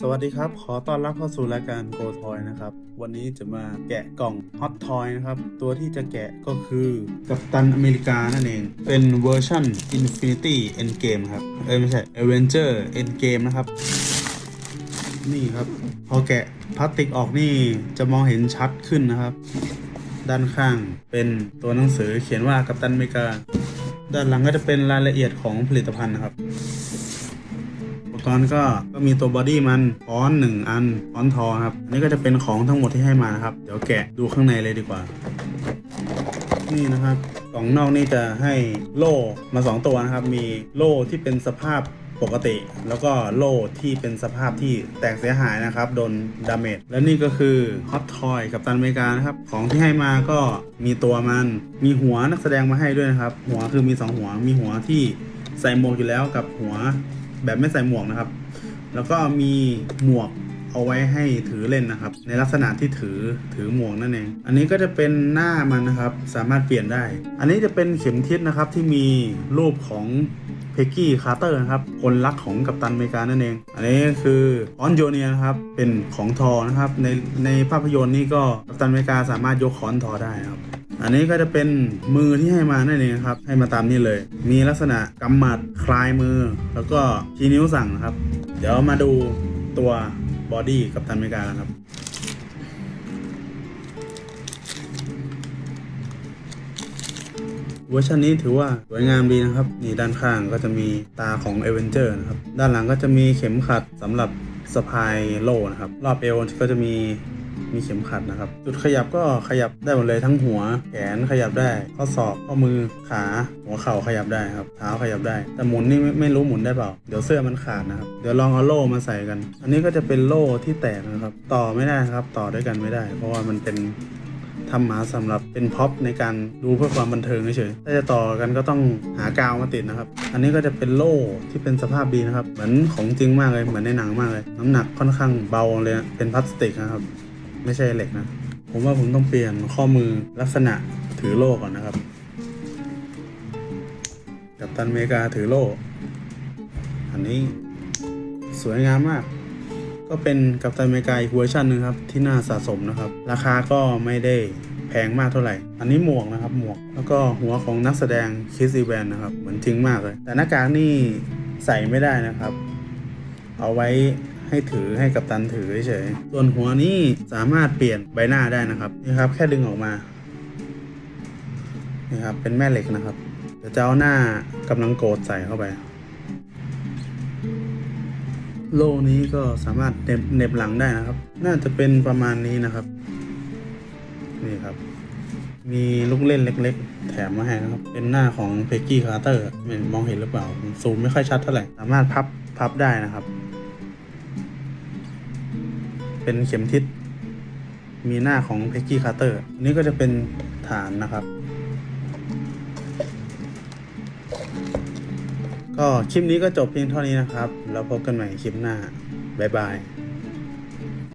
สวัสดีครับ ขอต้อนรับเข้าสู่รายการ Go Toy นะครับ วันนี้จะมาแกะกล่อง Hot Toy นะครับ ตัวที่จะแกะก็คือกัปตันอเมริกานั่นเอง เป็นเวอร์ชัน Infinity Endgame ครับ เอ้ยไม่ใช่ Avenger Endgame นะครับ นี่ครับ พอแกะพลาสติกออกนี่จะมองเห็นชัดขึ้นนะครับ ด้านข้างเป็นตัวหนังสือเขียนว่ากัปตันอเมริกา ด้านหลังก็จะเป็นรายละเอียดของผลิตภัณฑ์นะครับ กรณ์ก็ก็มีตัวบอดี้มันอ้อนหนึ่งอันอ้อนทอครับอันนี่ก็จะเป็นของทั้งหมดที่ให้มานะครับ เดี๋ยวแกะดูข้างในเลยดีกว่า นี่นะครับกล่องนอกนี่จะให้โล่มา 2 ตัวนะครับ มีโล่ที่เป็นสภาพปกติ แล้วก็โล่ที่เป็นสภาพที่แตกเสียหายนะครับ โดนดาเมจและนี่ก็คือฮอตทอยกับตันอเมริกานะครับ ของที่ให้มาก็มีตัวมันมีหัวนักแสดงมาให้ด้วยนะครับ หัวคือมี 2 หัวมีหัวที่ใส่หมวกอยู่แล้วกับหัว แบบไม่ใส่หมวกนะครับ แล้วก็มีหมวกเอาไว้ให้ถือเล่นนะครับ ในลักษณะที่ถือถือหมวกนั่นเอง อันนี้ก็จะเป็นหน้ามันนะครับ สามารถเปลี่ยนได้ อันนี้จะเป็นเข็มทิศนะครับที่มีรูปของเพกกี้คาร์เตอร์นะครับ คนรักของกัปตันอเมริกานั่นเอง อันนี้คือออนโยเนียนะครับ เป็นของทอนะครับ ในในภาพยนตร์นี่ก็กัปตันอเมริกาสามารถยกคอนทอได้นะครับ อันนี้ก็จะเป็นมือที่ให้มานั่นเองครับ ให้มาตามนี้เลย มีลักษณะกำหมัดคลายมือ แล้วก็ชี้นิ้วสั่งนะครับ เดี๋ยวมาดูตัวบอดี้กับตันเมกาครับเวอร์ชันนี้ถือว่าสวยงามดีนะครับ นี่ด้านข้างก็จะมีตาของเอเวนเจอร์นะครับ ด้านหลังก็จะมีเข็มขัดสำหรับสะพายโล่นะครับ รอบเอวก็จะมี มีเข็มขัดนะครับ จุดขยับก็ขยับได้หมดเลยทั้งหัว แขนขยับได้ ข้อศอกข้อมือขาหัวเข่าขยับได้ครับเท้าขยับได้ แต่หมุนนี่ไม่ไม่รู้หมุนได้เปล่า เดี๋ยวเสื้อมันขาดนะครับเดี๋ยวลองเอาโล่มาใส่กัน อันนี้ก็จะเป็นโล่ที่แตกนะครับ ต่อไม่ได้ครับต่อด้วยกันไม่ได้ เพราะว่ามันเป็นทำมาสำหรับเป็นพ็อปในการดูเพื่อความบันเทิงเฉยถ้าจะต่อกันก็ต้องหากาวมาติดนะครับ อันนี้ก็จะเป็นโล่ที่เป็นสภาพดีนะครับ เหมือนของจริงมากเลย เหมือนในหนังมากเลย น้ำหนักค่อนข้างเบาเลยนะเป็นพลาสติกนะครับ ไม่ใช่เหล็กนะ ผมว่าผมต้องเปลี่ยนข้อมือลักษณะถือโล่ก่อนนะครับ กับตันเมกาถือโล่ อันนี้สวยงามมาก ก็เป็นกัปตันเมกาอีกเวอร์ชันหนึ่งครับ ที่น่าสะสมนะครับ ราคาก็ไม่ได้แพงมากเท่าไหร่ อันนี้หมวกนะครับหมวก แล้วก็หัวของนักแสดงคิสอีแวนนะครับ เหมือนจริงมากเลย แต่หน้ากากนี่ใส่ไม่ได้นะครับ เอาไว้ ให้ถือให้กัปตันถือเฉยส่วนหัวนี่สามารถเปลี่ยนใบหน้าได้นะครับนี่ครับ แค่ดึงออกมานี่ครับเป็นแม่เหล็กนะครับเดี๋ยวจะเอาหน้ากำลังโกรธใส่เข้าไป โล่นี้ก็สามารถเน็บเน็บหลังได้นะครับ น่าจะเป็นประมาณนี้นะครับ นี่ครับ มีลูกเล่นเล็ก ๆ แถมมาให้นะครับ เป็นหน้าของเพกกี้คาร์เตอร์ไม่มองเห็นหรือเปล่า ซูมไม่ค่อยชัดเท่าไหร่ สามารถพับพับได้นะครับ เป็นเข็มทิศ มีหน้าของเพกกี้คาร์เตอร์นี่ก็จะเป็นฐานนะครับ ก็คลิปนี้ก็จบเพียงเท่านี้นะครับ แล้วพบกันใหม่คลิปหน้า บ๊ายบาย